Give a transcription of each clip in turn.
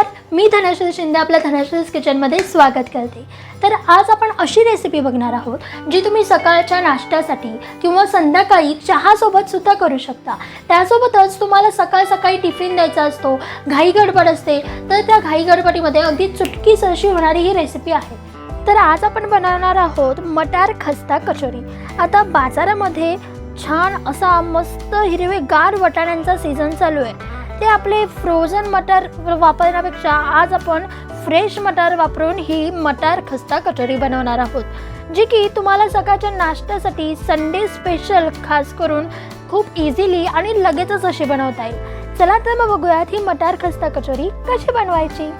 नमस्कार मी धनश्री शिंदे आपल्या धनश्रीज किचनमध्ये स्वागत करते. तर आज आपण अशी रेसिपी बघणार आहोत जी तुम्ही सकाळच्या नाश्त्यासाठी किंवा संध्याकाळी चहासोबत सुद्धा करू शकता. त्यासोबतच तुम्हाला सकाळ सकाळी टिफिन द्यायचा असतो घाई गडबड असते तर त्या घाई गडबडीमध्ये अगदी चुटकीसरशी होणारी ही रेसिपी आहे. तर आज आपण बनवणार आहोत मटार खस्ता कचोरी. आता बाजारामध्ये छान असा मस्त हिरवेगार वाटाण्यांचा सीझन चालू आहे. ते आपले फ्रोझन मटार वापरण्यापेक्षा आज आपण फ्रेश मटार वापरून ही मटार खस्ता कचोरी बनवणार आहोत जी की तुम्हाला सकाळच्या नाश्त्यासाठी संडे स्पेशल खास करून खूप इझिली आणि लगेचच अशी बनवता येईल. चला तर मग बघूयात ही मटार खस्ता कचोरी कशी बनवायची.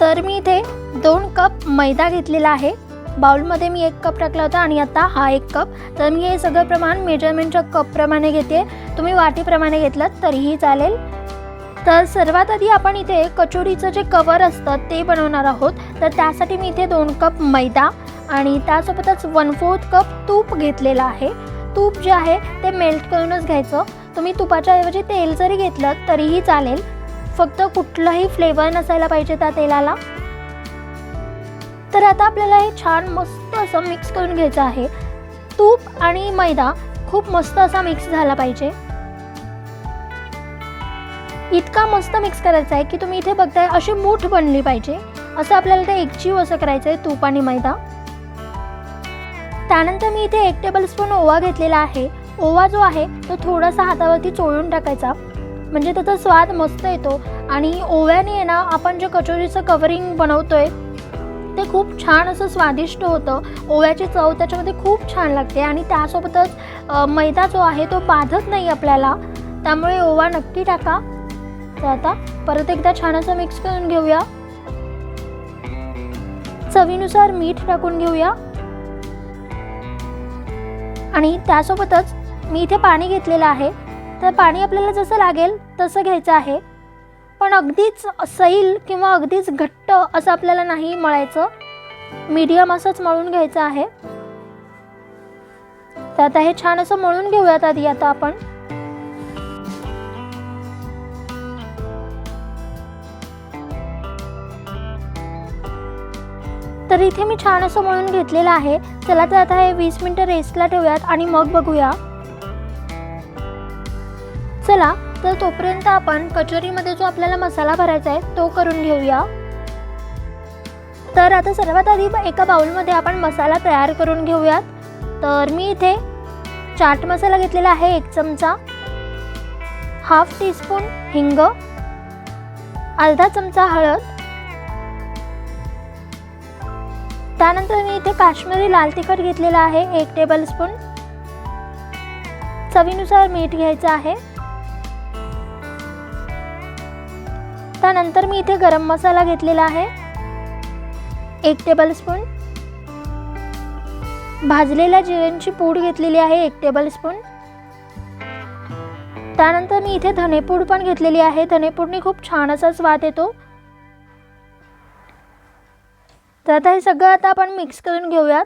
तर मी इथे दोन कप मैदा घेतलेला आहे. बाउलमध्ये मी एक कप टाकला होता आणि आता हा एक कप. तर मी हे सगळं प्रमाण मेजरमेंटच्या कपप्रमाणे घेते. तुम्ही वाटीप्रमाणे घेतलं तरीही चालेल. तर सर्वात आधी आपण इथे कचोरीचं जे कवर असतं ते बनवणार आहोत. तर त्यासाठी मी इथे दोन कप मैदा आणि त्यासोबतच वन फोर्थ कप तूप घेतलेलं आहे. तूप जे आहे ते मेल्ट करूनच घ्यायचं. तुम्ही तुपाच्या ऐवजी तेल जरी घेतलं तरीही चालेल. फक्त कुठलंही फ्लेवर नसायला पाहिजे त्या तेलाला. तर आता आपल्याला हे छान मस्त असं मिक्स करून घ्यायचं आहे. तूप आणि मैदा खूप मस्त असा मिक्स झाला पाहिजे. इतका मस्त मिक्स करायचा आहे की तुम्ही इथे बघताय अशी मूठ बनली पाहिजे. असं आपल्याला ते एकजीव असं करायचं आहे तूप आणि मैदा. त्यानंतर मी इथे एक टेबल स्पून ओवा घेतलेला आहे. ओवा जो आहे तो थोडासा हातावरती चोळून टाकायचा. म्हणजे त्याचा स्वाद मस्त येतो. आणि ओव्याने ना आपण जे कचोरीचं कवरिंग बनवतोय ते खूप छान असं स्वादिष्ट होतं. ओव्याची चव त्याच्यामध्ये खूप छान लागते आणि त्यासोबतच मैदा जो आहे तो बाधत नाही आपल्याला. त्यामुळे ओवा नक्की टाका. तर आता परत एकदा छान असं मिक्स करून घेऊया. चवीनुसार मीठ टाकून घेऊया. आणि त्यासोबतच मी इथे पाणी घेतलेलं आहे. तर पाणी आपल्याला जसं लागेल तसं घ्यायचं आहे. पण अगदीच सैल किंवा अगदीच घट्ट असं आपल्याला नाही मळायचं. मीडियम असंच मळून घ्यायचं आहे. तर आता हे छान असं मळून घेऊयात आधी आता आपण. तर इथे मी छान असं मळून घेतलेलं आहे. चला तर आता हे वीस मिनटं रेस्टला ठेवूयात आणि मग बघूया. चला. तर तोपर्यंत आपण कचोरीमध्ये जो आपल्याला मसाला भरायचा आहे तो करून घेऊया. तर आता सर्वात आधी एका बाउलमध्ये आपण मसाला तयार करून घेऊयात. तर मी इथे चाट मसाला घेतलेला आहे एक चमचा. हाफ टीस्पून हिंग. अर्धा चमचा हळद. त्यानंतर मी इथे काश्मीरी लाल तिखट घेतलेला आहे एक टेबल स्पून चवीनुसार मीठ घ्यायचं आहे. त्यानंतर मी इथे गरम मसाला घेतलेला आहे. एक टेबल स्पून भाजलेल्या जिऱ्यांची पूड घेतलेली आहे एक टेबल स्पून त्यानंतर मी इथे धनेपूड पण घेतलेली आहे. धनेपूडनी खूप छान असा स्वाद येतो. तर आता हे सगळं आता आपण मिक्स करून घेऊयात.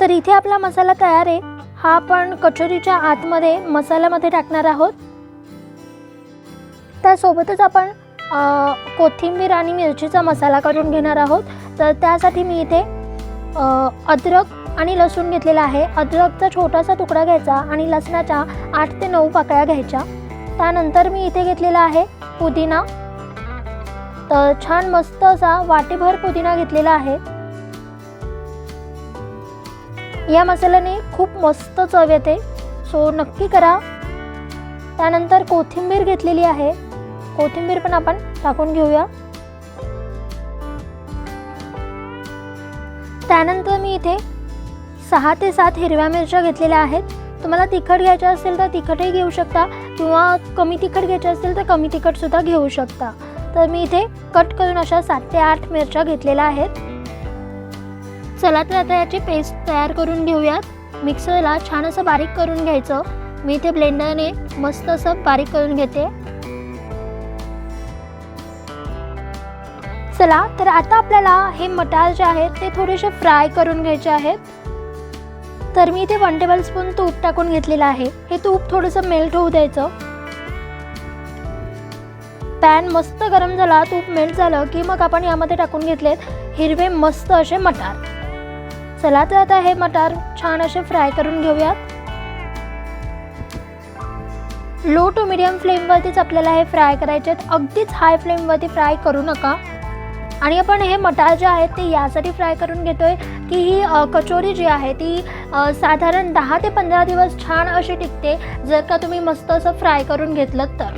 तर इथे आपला मसाला तयार आहे. हा आपण कचोरीच्या आतमध्ये मसाल्यामध्ये टाकणार आहोत. त्यासोबतच आपण कोथिंबीर आणि मिरचीचा मसाला करून घेणार आहोत. तर त्यासाठी मी इथे अद्रक आणि लसूण घेतलेला आहे. अद्रकचा छोटासा तुकडा घ्यायचा आणि लसणाच्या आठ ते नऊ पाकळ्या घ्यायच्या. त्यानंतर मी इथे घेतलेला आहे पुदिना. तर छान मस्त असा वाटीभर पुदिना घेतलेला आहे. या मसाल्याने खूप मस्त चव येते. सो नक्की करा. त्यानंतर कोथिंबीर घेतलेली आहे. कोथिंबीर पण आपण टाकून घेऊया. त्यानंतर मी इथे सहा ते सात हिरव्या मिरच्या घेतलेल्या आहेत. तुम्हाला तिखट घ्यायचं असेल तर तिखटही घेऊ शकता किंवा कमी तिखट घ्यायचे असेल तर कमी तिखटसुद्धा घेऊ शकता. तर मी इथे कट करून अशा सात ते आठ मिरच्या घेतलेल्या आहेत. चला तर आता याची पेस्ट तयार करून घेऊयात. मिक्सरला छान असं बारीक करून घ्यायचं. मी इथे ब्लेंडरने मस्त असं बारीक करून घेते. चला तर आता आपल्याला हे मटार जे आहेत ते थोडेसे फ्राय करून घ्यायचे आहेत. तर मी इथे वन टेबल स्पून तूप टाकून घेतलेलं आहे. हे तूप थोडंसं मेल्ट होऊ द्यायचं. पॅन मस्त गरम झाला तूप मेल्ट झालं की मग आपण यामध्ये टाकून घेतलेत हिरवे मस्त असे मटार. चला तर आता हे मटार छान असे फ्राय करून घेऊयात. लो टू मिडियम फ्लेमवरतीच आपल्याला हे फ्राय करायचे आहेत. अगदीच हाय फ्लेमवरती फ्राय करू नका. आणि आपण हे मटार जे आहेत ते यासाठी फ्राय करून घेतोय की ही कचोरी जी आहे ती साधारण दहा ते पंधरा दिवस छान अशी टिकते जर का तुम्ही मस्त असं फ्राय करून घेतलं तर.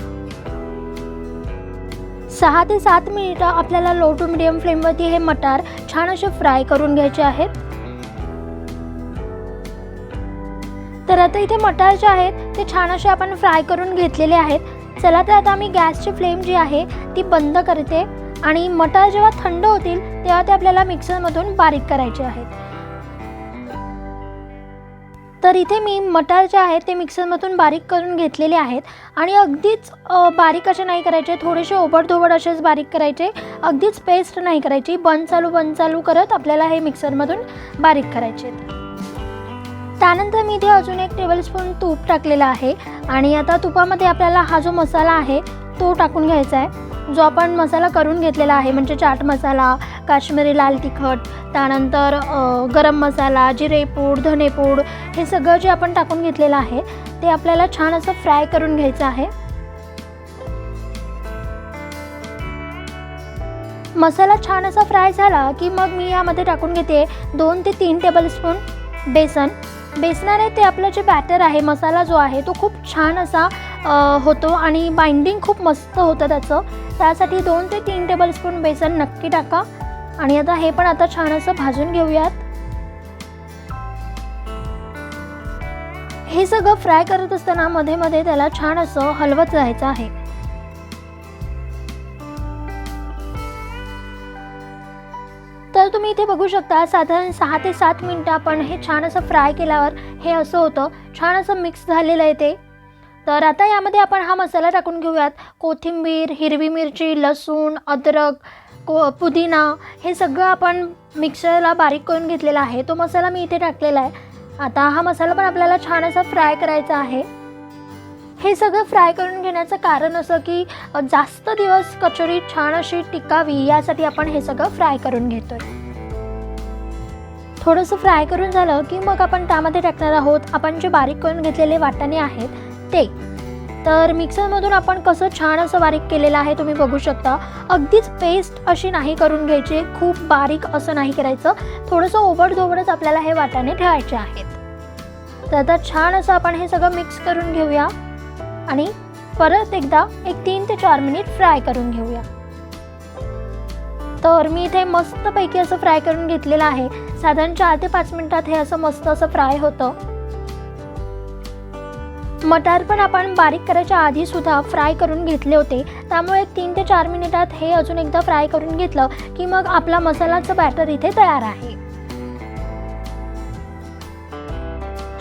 सहा ते सात मिनिटं आपल्याला लो टू मिडियम फ्लेमवरती हे मटार छान असे फ्राय करून घ्यायचे आहेत. तर आता इथे मटार जे आहेत ते छान असे आपण फ्राय करून घेतलेले आहेत. चला तर आता मी गॅसची फ्लेम जी आहे ती बंद करते. आणि मटार जेव्हा थंड होतील तेव्हा ते आपल्याला मिक्सरमधून बारीक करायचे आहेत. तर इथे मी मटार जे आहेत ते मिक्सरमधून बारीक करून घेतलेले आहेत. आणि अगदीच बारीक असे नाही करायचे. थोडेसे ओबडधोबड असेच बारीक करायचे. अगदीच पेस्ट नाही करायची. बंद चालू बंद चालू करत आपल्याला हे मिक्सरमधून बारीक करायचे आहेत. त्यानंतर मी इथे अजून एक टेबलस्पून तूप टाकलेला आहे. आणि आता तुपामध्ये आपल्याला हा जो मसाला आहे तो टाकून घ्यायचा आहे. जो आपण मसाला करून घेतलेला आहे म्हणजे चाट मसाला काश्मीरी लाल तिखट त्यानंतर गरम मसाला जिरेपूड धनेपूड हे सगळं जे आपण टाकून घेतलेलं आहे ते आपल्याला छान असं फ्राय करून घ्यायचं आहे. मसाला छान असा फ्राय झाला की मग मी यामध्ये टाकून घेते दोन ते तीन टेबलस्पून बेसन. बेसनाने ते आपलं जे बॅटर आहे मसाला जो आहे तो खूप छान असा होतो आणि बाइंडिंग खूप मस्त होतं त्याचं. त्यासाठी दोन ते तीन टेबलस्पून बेसन नक्की टाका. आणि आता हे पण आता छान असं भाजून घेऊयात. हे सगळं फ्राय करत असताना मध्ये मध्ये त्याला छान असं हलवत राहायचं आहे. तर तुम्ही इथे बघू शकता साधारण सहा ते सात मिनटं आपण हे छान असं फ्राय केल्यावर हे असं होतं. छान असं मिक्स झालेलं आहे ते. तर आता यामध्ये आपण हा मसाला टाकून घेऊयात. कोथिंबीर हिरवी मिरची लसूण अद्रक को पुदिना हे सगळं आपण मिक्सरला बारीक करून घेतलेला आहे. तो मसाला मी इथे टाकलेला आहे. आता हा मसाला पण आपल्याला छान असा फ्राय करायचा आहे. हे सगळं फ्राय करून घेण्याचं कारण असं की जास्त दिवस कचोरी छान अशी टिकावी यासाठी आपण हे सगळं फ्राय करून घेतोय. थोडंसं फ्राय करून झालं की मग आपण त्यामध्ये टाकणार आहोत आपण जे बारीक करून घेतलेले वाटाणे आहेत ते. तर मिक्सरमधून आपण कसं छान असं बारीक केलेलं आहे तुम्ही बघू शकता. अगदीच पेस्ट अशी नाही करून घ्यायची खूप बारीक असं नाही करायचं. थोडंसं ओबडधोबडच आपल्याला हे वाटाणे ठेवायचे आहेत. तर आता छान असं आपण हे सगळं मिक्स करून घेऊया. आणि परत एकदा एक तीन ते चार मिनिट फ्राय करून घेऊया. तर मी इथे मस्तपैकी असं फ्राय करून घेतलेलं आहे. साधारण चार ते पाच मिनिटात हे असं मस्त असं फ्राय होतं. मटार पण आपण बारीक करायच्या आधी सुद्धा फ्राय करून घेतले होते. त्यामुळे एक तीन ते चार मिनिटात हे अजून एकदा फ्राय करून घेतलं की मग आपला मसालाचं बॅटर इथे तयार आहे.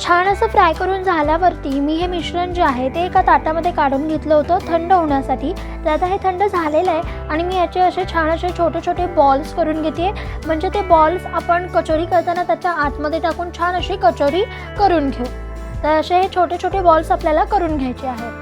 छान असं फ्राय करून झाल्यावरती मी हे मिश्रण जे आहे ते एका ताटामध्ये काढून घेतलं होतं थंड होण्यासाठी. तर आता हे थंड झालेलं आहे आणि मी याचे असे छान असे छोटे छोटे बॉल्स करून घेते. म्हणजे ते बॉल्स आपण कचोरी करताना त्याच्या आतमध्ये टाकून छान अशी कचोरी करून घेऊ. तर असे हे छोटे छोटे बॉल्स आपल्याला करून घ्यायचे आहेत.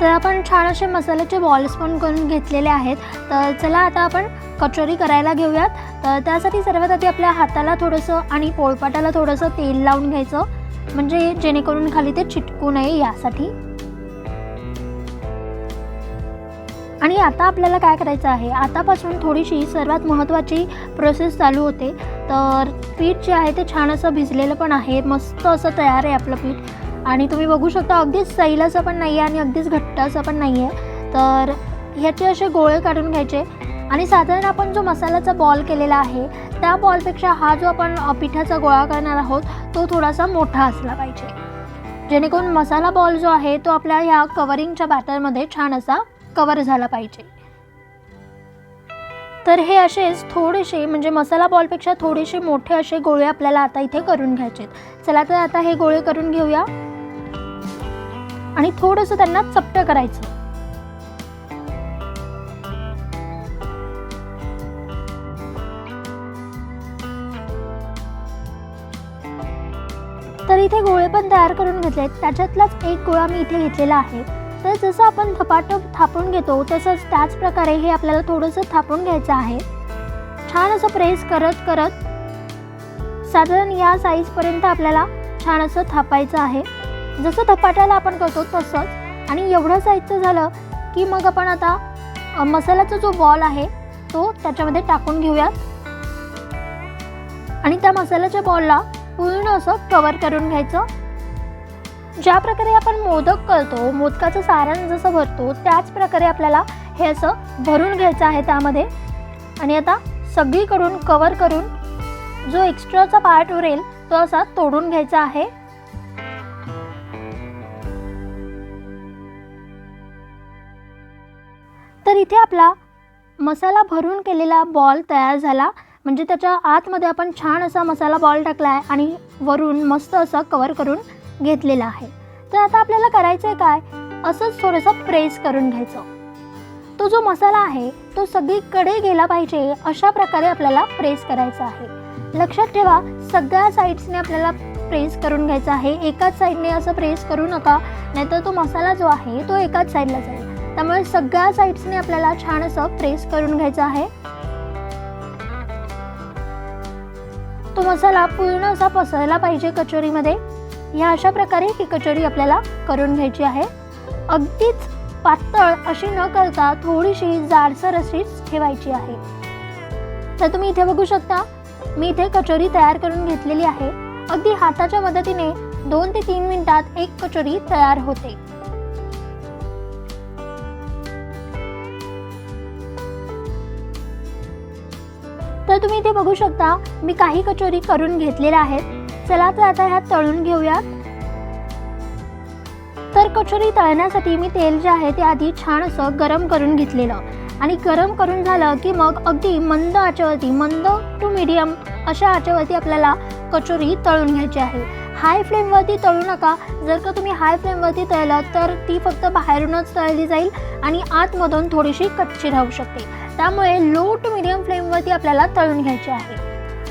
तर आपण छान असे मसाल्याचे बॉल्स पण करून घेतलेले आहेत. तर चला आता आपण कचोरी करायला घेऊयात. तर त्यासाठी सर्वात आधी आपल्या हाताला थोडंसं आणि पोळपाटाला थोडंसं तेल लावून घ्यायचं. म्हणजे जेणेकरून खाली ते चिटकू नये यासाठी. आणि आता आपल्याला काय करायचं आहे? आतापासून थोडीशी सर्वात महत्त्वाची प्रोसेस चालू होते. तर पीठ जे आहे ते छान असं भिजलेलं पण आहे. मस्त असं तयार आहे आपलं पीठ. आणि तुम्ही बघू शकता अगदीच सैलाचं पण नाही आहे आणि अगदीच घट्ट असं पण नाही आहे तर ह्याचे असे गोळे काढून घ्यायचे. आणि साधारण आपण जो मसाल्याचा बॉल केलेला आहे त्या बॉलपेक्षा हा जो आपण पिठाचा गोळा करणार आहोत तो थोडासा मोठा असला पाहिजे. जेणेकरून मसाला बॉल जो आहे तो आपल्या ह्या कवरिंगच्या बॅटरमध्ये छान असा कवर झाला पाहिजे. तर हे असेच थोडेसे म्हणजे मसाला बॉलपेक्षा थोडेसे मोठे असे गोळे आपल्याला आता इथे करून घ्यायचे आहेत चला तर आता हे गोळे करून घेऊया. आणि थोडंसं त्यांना चपटं करायचं. तर इथे गोळे पण तयार करून घेतले त्याच्यातलाच एक गोळा मी इथे घेतलेला आहे. तर जसं आपण धपाटं थापून घेतो तसंच त्याच प्रकारे हे आपल्याला थोडंसं थापून घ्यायचं आहे. छान असं प्रेस करत करत साधारण या साईजपर्यंत आपल्याला छान असं थापायचं आहे. जसं धपाट्याला आपण करतो तसंच. आणि एवढं साहित्य झालं की मग आपण आता मसाल्याचा जो बॉल आहे तो त्याच्यामध्ये टाकून घेऊयात. आणि त्या मसाल्याच्या बॉलला पूर्ण असं कवर करून घ्यायचं. ज्या प्रकारे आपण मोदक करतो मोदकाचं सारण जसं भरतो त्याच प्रकारे आपल्याला हे असं भरून घ्यायचं आहे त्यामध्ये. आणि आता सगळीकडून कवर करून जो एक्स्ट्राचा पार्ट उरेल तो असा तोडून घ्यायचा आहे. इथे आपला मसाला भरून केलेला बॉल तयार झाला. म्हणजे त्याच्या आतमध्ये आपण छान असा मसाला बॉल टाकला आहे आणि वरून मस्त असं कवर करून घेतलेला आहे. तर आता आपल्याला करायचं आहे काय? असंच थोडंसं प्रेस करून घ्यायचं. तो जो मसाला आहे तो सगळीकडे गेला पाहिजे अशा प्रकारे आपल्याला प्रेस करायचा आहे. लक्षात ठेवा सगळ्या साईड्सने आपल्याला प्रेस करून घ्यायचा आहे. एकाच साईडने असं प्रेस करू नका. नाहीतर तो मसाला जो आहे तो एकाच साईडला जाईल. त्यामुळे सगळ्या साईड्सने आपल्याला छान असं प्रेस करून घ्यायचं आहे. तो मसाला पूर्ण असा पसरला पाहिजे कचोरीमध्ये. ह्या अशा प्रकारे ही कचोरी आपल्याला करून घ्यायची आहे. अगदीच पातळ अशी न करता थोडीशी जाडसर अशीच ठेवायची आहे. तर तुम्ही इथे बघू शकता मी इथे कचोरी तयार करून घेतलेली आहे. अगदी हाताच्या मदतीने दोन ते तीन मिनिटात एक कचोरी तयार होते. तर तुम्ही इथे बघू शकता मी काही कचोरी करून घेतलेल्या आहेत. चला तर आता ह्यात तळून घेऊयात. तर कचोरी तळण्यासाठी मी तेल जे आहे ते आधी छान असं गरम करून घेतलेलं. आणि गरम करून झालं की मग अगदी मंद आचेवरती मंद टू मिडियम अशा आचेवरती आपल्याला कचोरी तळून घ्यायची आहे. हाय फ्लेमवरती तळू नका. जर का तुम्ही हाय फ्लेमवरती तळलं तर ती फक्त बाहेरूनच तळली जाईल आणि आतमधून थोडीशी कच्ची राहू शकते. त्यामुळे लो टू मिडियम फ्लेमवरती आपल्याला तळून घ्यायची आहे.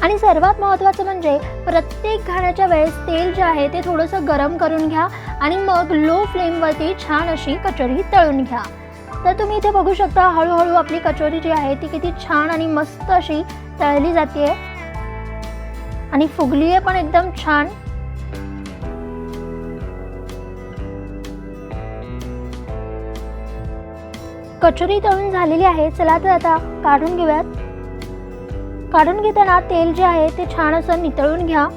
आणि सर्वात महत्त्वाचं म्हणजे प्रत्येक घाण्याच्या वेळेस तेल जे आहे ते थोडंसं गरम करून घ्या आणि मग लो फ्लेमवरती छान अशी कचोरी तळून घ्या. तर तुम्ही इथे बघू शकता हळूहळू आपली कचोरी जी आहे ती किती छान आणि मस्त अशी तळली जाते. आणि फुगली आहे पण एकदम छान. कचोरी तळून झालेली आहे. चला तर आता काढून घेऊयात. काढून घेताना तेल जे आहे ते छान असं नितळून घ्या.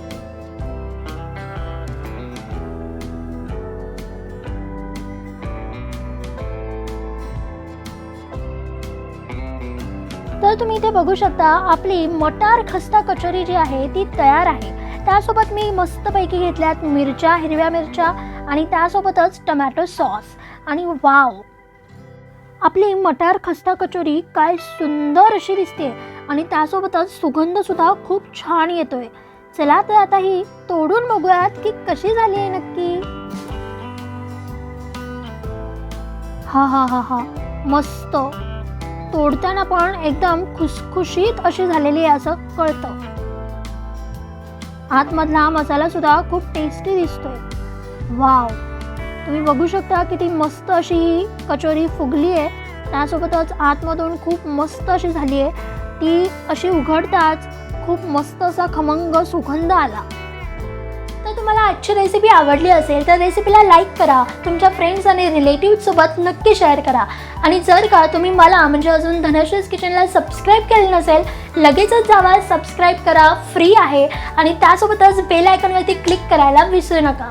तर तुम्ही इथे बघू शकता आपली मटार खस्ता कचोरी जी आहे ती तयार आहे. त्यासोबत मी मस्तपैकी घेतल्यात मिरच्या हिरव्या मिरच्या आणि त्यासोबतच टमॅटो सॉस. आणि वाव! आपली मटार खस्ता कचोरी काय सुंदर अशी दिसते आणि त्यासोबतच सुगंध सुद्धा खूप छान येतोय. चला तर आता ही तोडून बघूयात की कशी झाली आहे नक्की. हा हा हा हा. मस्त. तोडताना पण एकदम खुसखुशीत अशी झालेली आहे असं कळतं. आतमधला मसाला सुद्धा खूप टेस्टी दिसतोय. वाव तुम्ही बघू शकता किती मस्त अशी ही कचोरी फुगली आहे. त्यासोबतच आतमधून खूप मस्त अशी झाली आहे. ती अशी उघडताच खूप मस्त असा खमंग सुगंध आला. तर तुम्हाला आजची रेसिपी आवडली असेल तर रेसिपीला लाईक करा. तुमच्या फ्रेंड्स आणि रिलेटिव्हसोबत नक्की शेअर करा. आणि जर का तुम्ही मला म्हणजे अजून धनश्रीज किचनला सबस्क्राईब केलं नसेल लगेचच जावा सबस्क्राईब करा. फ्री आहे. आणि त्यासोबतच बेल आयकॉनवरती क्लिक करायला विसरू नका.